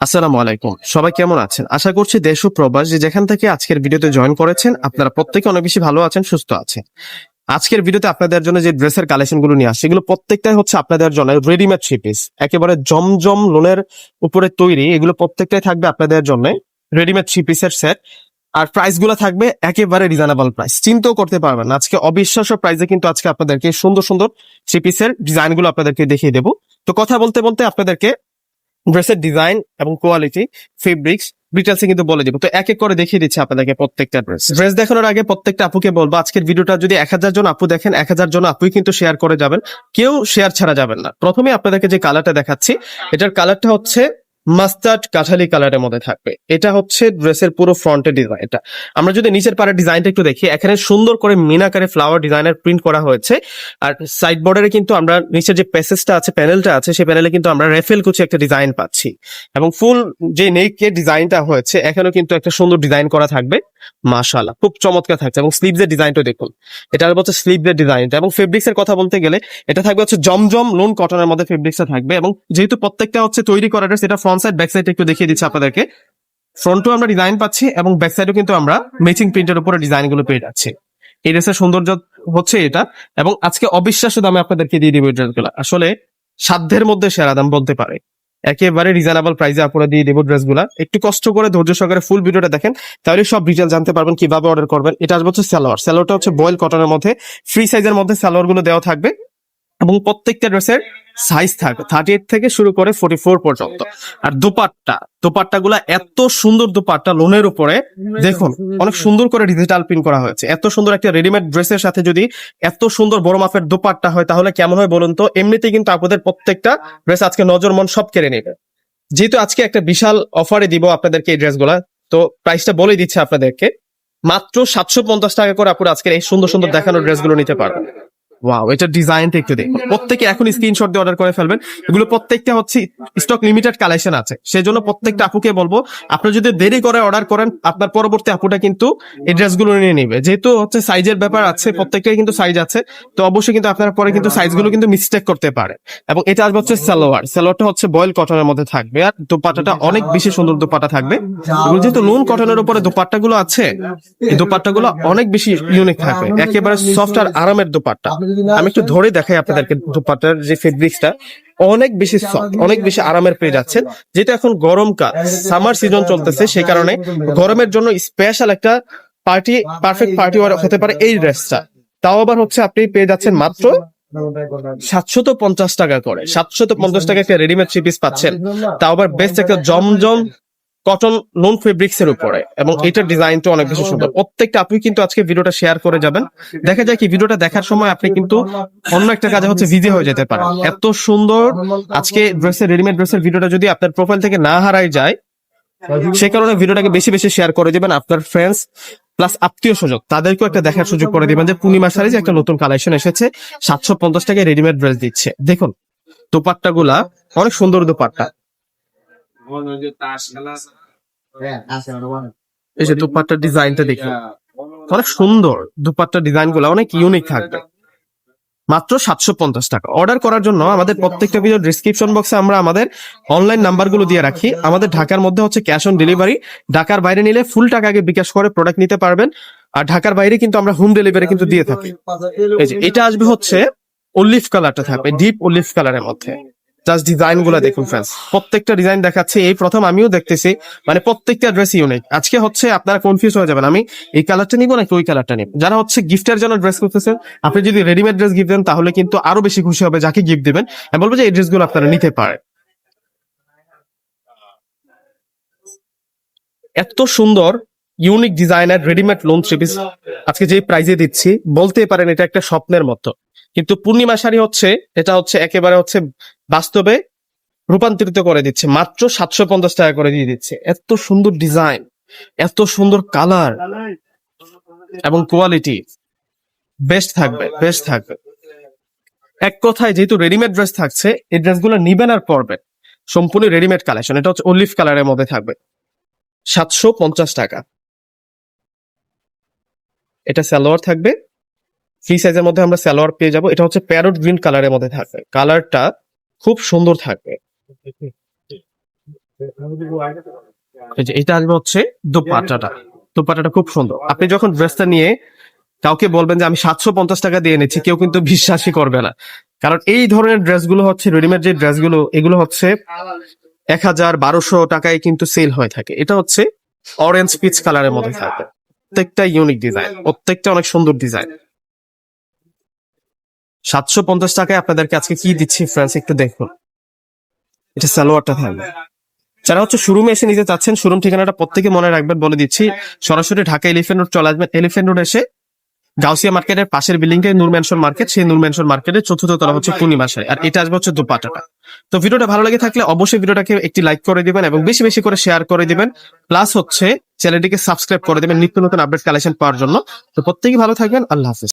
আসসালামু আলাইকুম। সবাই কেমন আছেন? আশা করছি দেশ ও প্রবাস যে যেখান থেকে আজকের ভিডিওতে জয়েন করেছেন, আপনারা প্রত্যেকে অনেক বেশি ভালো আছেন, সুস্থ আছেন। আজকের ভিডিওতে আপনাদের জন্য যে ড্রেসের কালেকশনগুলো নিয়ে আসছে, এগুলো প্রত্যেকটাই হচ্ছে আপনাদের জন্য রেডিমেড থ্রি পিস একেবারে জমজম লোনের উপরে তৈরি, এগুলো প্রত্যেকটাই থাকবে আপনাদের জন্য রেডিমেড থ্রি পিসের সেট আর প্রাইসগুলো থাকবে একেবারে রিজনেবল প্রাইস চিন্তাও করতে পারবেন। আজকে অবিশ্বাস্য প্রাইসে কিন্তু আজকে আপনাদেরকে সুন্দর সুন্দর থ্রি পিসের ডিজাইনগুলো আপনাদেরকে দেখিয়ে দেবো। তো কথা বলতে বলতে আপনাদেরকে ড্রেসের ডিজাইন এবং কোয়ালিটি ফেব্রিক্স ডিটেলসে কিন্তু বলে দিব। তো এক এক করে দেখিয়ে দিচ্ছি আপনাদেরকে প্রত্যেকটা ড্রেস। ড্রেস দেখানোর আগে প্রত্যেকটা আপুকে বলব, আজকের ভিডিওটা যদি এক হাজার জন আপু দেখেন, এক হাজার জন আপুই কিন্তু শেয়ার করে যাবেন। কেউ শেয়ার ছাড়া যাবেন না। প্রথমে আপনাদেরকে যে কালারটা দেখাচ্ছি, এটার কালারটা হচ্ছে মাস্টার্ড কাঠালি কালারের মধ্যে থাকবে। এটা হচ্ছে ড্রেসের পুরো ফ্রন্টের ডিজাইন এটা। আমরা যদি নিচের পাড়ের ডিজাইনটা একটু দেখি, এখানে সুন্দর করে মিনাকারে ফ্লাওয়ার ডিজাইনের প্রিন্ট করা হয়েছে। আর সাইড বর্ডারে কিন্তু আমরা নিচের যে প্যাসেজটা আছে প্যানেলটা আছে সেই প্যানেলে কিন্তু আমরা রেফেল কুচি একটা ডিজাইন পাচ্ছি। এবং ফুল যে নেকের ডিজাইনটা হয়েছে, এখানেও কিন্তু একটা সুন্দর ডিজাইন করা থাকবে। মাশাআল্লাহ, খুব চমৎকার থাকছে। এবং স্লিভস এর ডিজাইনটা দেখুন, এটা হচ্ছে স্লিভস এর ডিজাইনটা এবং ফেব্রিক্স এর কথা বলতে গেলে, এটা থাকবে হচ্ছে জমজম লোন কটনের মধ্যে ফেব্রিক্সটা থাকবে। এবং যেহেতু প্রত্যেকটা হচ্ছে তৈরি করা এটা ফ্রন্ট সাইড ব্যাক সাইড একটু দেখিয়ে দিচ্ছি আপনাদেরকে। ফ্রন্টও আমরা ডিজাইন পাচ্ছি এবং ব্যাক সাইডও কিন্তু আমরা ম্যাচিং প্রিন্টের উপরে ডিজাইনগুলো পেয়ে যাচ্ছি। এই ড্রেসের সৌন্দর্য হচ্ছে এটা এবং আজকে অবিশ্বাস্য দামে আপনাদেরকে দিয়ে দিব এই ড্রেসগুলো আসলে সাধ্যের মধ্যে সেরা দাম বলতে পারে। একেবারে রিজনেবল প্রাইসে আপনারা দিয়ে দেবো ড্রেসগুলা একটু কষ্ট করে ধৈর্য সহকারে ফুল ভিডিওটা দেখেন, তাহলে সব ডিটেল জানতে পারবেন কীভাবে অর্ডার করবেন। এটা আসবে হচ্ছে স্যালোয়ার স্যালোয়ারটা হচ্ছে বয়েল কটনের মধ্যে ফ্রি সাইজের মধ্যে স্যালোয়ারগুলো দেওয়া থাকবে এবং প্রত্যেকটা ড্রেসের সাইজ থাকবে থার্টি এইট থেকে শুরু করে ফোর্টি ফোর পর্যন্ত। আর দুপাট্টা দুপাট্টা গুলা এত সুন্দর দুপাট্টা লোনের উপরে, দেখুন, অনেক সুন্দর করে ডিজিটাল প্রিন্ট করা হয়েছে। এত সুন্দর একটা রেডিমেড ড্রেসের সাথে যদি এত সুন্দর বড় মাপের দুপাট্টা হয়, তাহলে কেমন হয় বলুন তো? এমনিতেই কিন্তু আপনাদের প্রত্যেকটা ড্রেস আজকে নজর মন সব কেড়ে নেবে। যেহেতু আজকে একটা বিশাল অফারে দিব আপনাদেরকে এই ড্রেসগুলা তো প্রাইসটা বলে দিচ্ছে আপনাদেরকে। মাত্র সাতশো পঞ্চাশ টাকা করে আপনারা আজকের এই সুন্দর সুন্দর দেখানো ড্রেসগুলো নিতে পারবেন। ওয়াও এটা ডিজাইনটা একটু দেখুন। প্রত্যেকে এখন স্ক্রিনশট দিয়ে অর্ডার করে ফেলবেন। এগুলো প্রত্যেকটা হচ্ছে স্টক লিমিটেড কালেকশন আছে। সেই জন্য প্রত্যেকটা আপুকে বলব, আপনি যদি দেরি করে অর্ডার করেন, আপনার পরবর্তী আপুটা কিন্তু এই ড্রেসগুলো নিয়ে নেবে। যেহেতু হচ্ছে সাইজের ব্যাপার আছে, প্রত্যেকটাই কিন্তু সাইজ আছে, তো অবশ্যই কিন্তু আপনার পরে কিন্তু সাইজগুলো কিন্তু মিস্টেক করতে পারে। এবং এটা আসবে হচ্ছে সালোয়ার। সালোয়ারটা হচ্ছে বয়েল কটনের মধ্যে থাকবে, আর দোপাট্টাটা অনেক বেশি সুন্দর দোপাট্টা থাকবে। যেহেতু নুন কটনের উপরে দোপাট্টা গুলো আছে, এই দোপাট্টা গুলো অনেক বেশি ইউনিক থাকবে। একেবারে সফট আর আরামের দোপাট্টা। আমি একটু ধরে দেখাই আপনাদেরকে দোপাট্টার যে ফেব্রিক্সটা অনেক বেশি সফট অনেক বেশি আরামের পেয়ে যাচ্ছেন যেটা এখন গরমকাল সামার সিজন চলতেছে সেই কারণে গরমের জন্য স্পেশাল একটা পার্টি পারফেক্ট পার্টি ওয়ার হতে পারে এই ড্রেসটা তাও আবার হচ্ছে আপনি পেয়ে যাচ্ছেন মাত্র সাতশত পঞ্চাশ টাকা করে সাতশত পঞ্চাশ টাকা একটা রেডিমেড থ্রি পিস পাচ্ছেন। তাও আবার বেস্ট একটা জমজম কটন নন ফেব্রিক্স এর উপরে। এবং এটার ডিজাইনটা অনেক বেশি সুন্দর। প্রত্যেকটা আপনি কিন্তু আজকে ভিডিওটা শেয়ার করে যাবেন। দেখা যায় কি ভিডিওটা দেখার সময় আপনি কিন্তু অন্য একটা কাজে হচ্ছে বিজি হয়ে যেতে পারেন। এত সুন্দর আজকে ড্রেসের রেডিমেড ড্রেসের ভিডিওটা যদি আপনার প্রোফাইল থেকে না হারাই যায় সে কারণে ভিডিওটাকে বেশি বেশি শেয়ার করে দিবেন আপনার ফ্রেন্ডস প্লাস আত্মীয় সুযোগ তাদেরকেও একটা দেখার সুযোগ করে দিবেন যে পূর্ণিমা শাড়ি যে একটা নতুন কালেকশন এসেছে। সাতশো পঞ্চাশ টাকায় রেডিমেড ড্রেস দিচ্ছে। দেখুন দোপাট্টা গুলা অনেক সুন্দর দোপাট্টা। এই যে দুপাট্টার ডিজাইনটা দেখুন অনেক সুন্দর দুপাট্টার ডিজাইনগুলো অনেক ইউনিক থাকবে। মাত্র সাতশো পঞ্চাশ টাকা। অর্ডার করার জন্য আমাদের প্রত্যেকটা ভিডিও ডিসক্রিপশন বক্সে আমরা আমাদের অনলাইন নাম্বারগুলো দিয়ে রাখি। আমাদের ঢাকার মধ্যে হচ্ছে ক্যাশ অন ডেলিভারি ঢাকার বাইরে নিলে ফুল টাকা আগে বিকাশ করে প্রোডাক্ট নিতে পারবেন। আর ঢাকার বাইরে কিন্তু আমরা হোম ডেলিভারি কিন্তু দিয়ে থাকি। এই যে এটা আসবে হচ্ছে অলিভ কালারটা থাকবে ডিপ অলিভ কালারের মধ্যে। জাস্ট ডিজাইনগুলা দেখুন ফ্রেন্ডস প্রত্যেকটা ডিজাইন দেখাচ্ছে এই প্রথম আমিও দেখতেছি। মানে প্রত্যেকটা ড্রেস ইউনিক আজকে হচ্ছে আপনারা কনফিউজ হয়ে যাবেন আমি এই কালারটা নিবো নাকি ওই কালারটা নিব? যারা হচ্ছে গিফটের জন্য ড্রেস করতেছেন আপনি যদি রেডিমেড ড্রেস গিফট দেন তাহলে কিন্তু আরও বেশি খুশি হবে যাকে গিফট দিবেন। আমি বলব যে এই ড্রেসগুলো আপনারা নিতে পারেন। এত সুন্দর unique designer readymade lawn three piece আজকে যে প্রাইজে দিচ্ছি বলতে পারেন এটা একটা স্বপ্নের মতো। কিন্তু পূর্ণিমা শাড়ি হচ্ছে, এটা হচ্ছে একেবারে হচ্ছে বাস্তবে রূপান্তরিত করে দিচ্ছে, মাত্র সাতশো পঞ্চাশ টাকা করে দিয়ে দিচ্ছে। এত সুন্দর ডিজাইন, এত সুন্দর কালার এবং কোয়ালিটি। বেস্ট থাকবে বেস্ট থাকবে। এক কথায় যেহেতু রেডিমেড ড্রেস থাকছে, এই ড্রেসগুলো নিবেন আর পরবেন। সম্পূর্ণ রেডিমেড কালেকশন এটা হচ্ছে অলিভ কালারের মধ্যে থাকবে। সাতশো পঞ্চাশ টাকা। এটা সালোয়ার থাকবে। ফ্রি সাইজের মধ্যে আমরা সালোয়ার পেয়ে যাব। এটা হচ্ছে প্যারট গ্রিন কালারের মধ্যে থাকবে। কালারটা খুব সুন্দর থাকবে। এটা আসবে হচ্ছে দোপাট্টাটা। দোপাট্টাটা খুব সুন্দর। আপনি যখন ড্রেসটা নিয়ে কাউকে বলবেন যে আমি সাতশো পঞ্চাশ টাকা দিয়ে নিচ্ছি কেউ কিন্তু বিশ্বাসই করবে না। কারণ এই ধরনের ড্রেসগুলো হচ্ছে, রেডিমেড যে ড্রেসগুলো, এগুলো হচ্ছে এক হাজার বারোশো টাকায় কিন্তু সেল হয়ে থাকে। এটা হচ্ছে অরেঞ্জ পিচ কালারের মধ্যে থাকে প্রত্যেকটা ইউনিক ডিজাইন প্রত্যেকটা অনেক সুন্দর ডিজাইন সাতশো পঞ্চাশ টাকায় আপনাদেরকে আজকে কি দিচ্ছি ফ্রেন্ডস একটু দেখুন। এটা সালোয়ারটা থাকবে যারা হচ্ছে শোরুমে এসে নিতে চাচ্ছেন শোরুম ঠিকানাটা প্রত্যেকে মনে রাখবেন, বলে দিচ্ছি। সরাসরি ঢাকা এলিফেন্ট রোড চলে আসবেন। এলিফেন্ট রোড এসে গাউসিয়া মার্কেটের পাশের বিল্ডিংটাই নূর ম্যানশন মার্কেট সেই নূর মার্কেটের চতুর্থ তলা হচ্ছে পূর্ণিমাশায় আর এটা আসবে হচ্ছে দুপাটাটা তো ভিডিওটা ভালো লাগে থাকলে অবশ্যই ভিডিওটাকে একটি লাইক করে দিবেন এবং বেশি বেশি করে শেয়ার করে দিবেন। প্লাস হচ্ছে চ্যানেলটিকে সাবস্ক্রাইব করে দিবেন নিত্য নতুন আপডেট কালেকশন পাওয়ার জন্য। তো প্রত্যেকেই ভালো থাকবেন। আল্লাহ হাফিজ।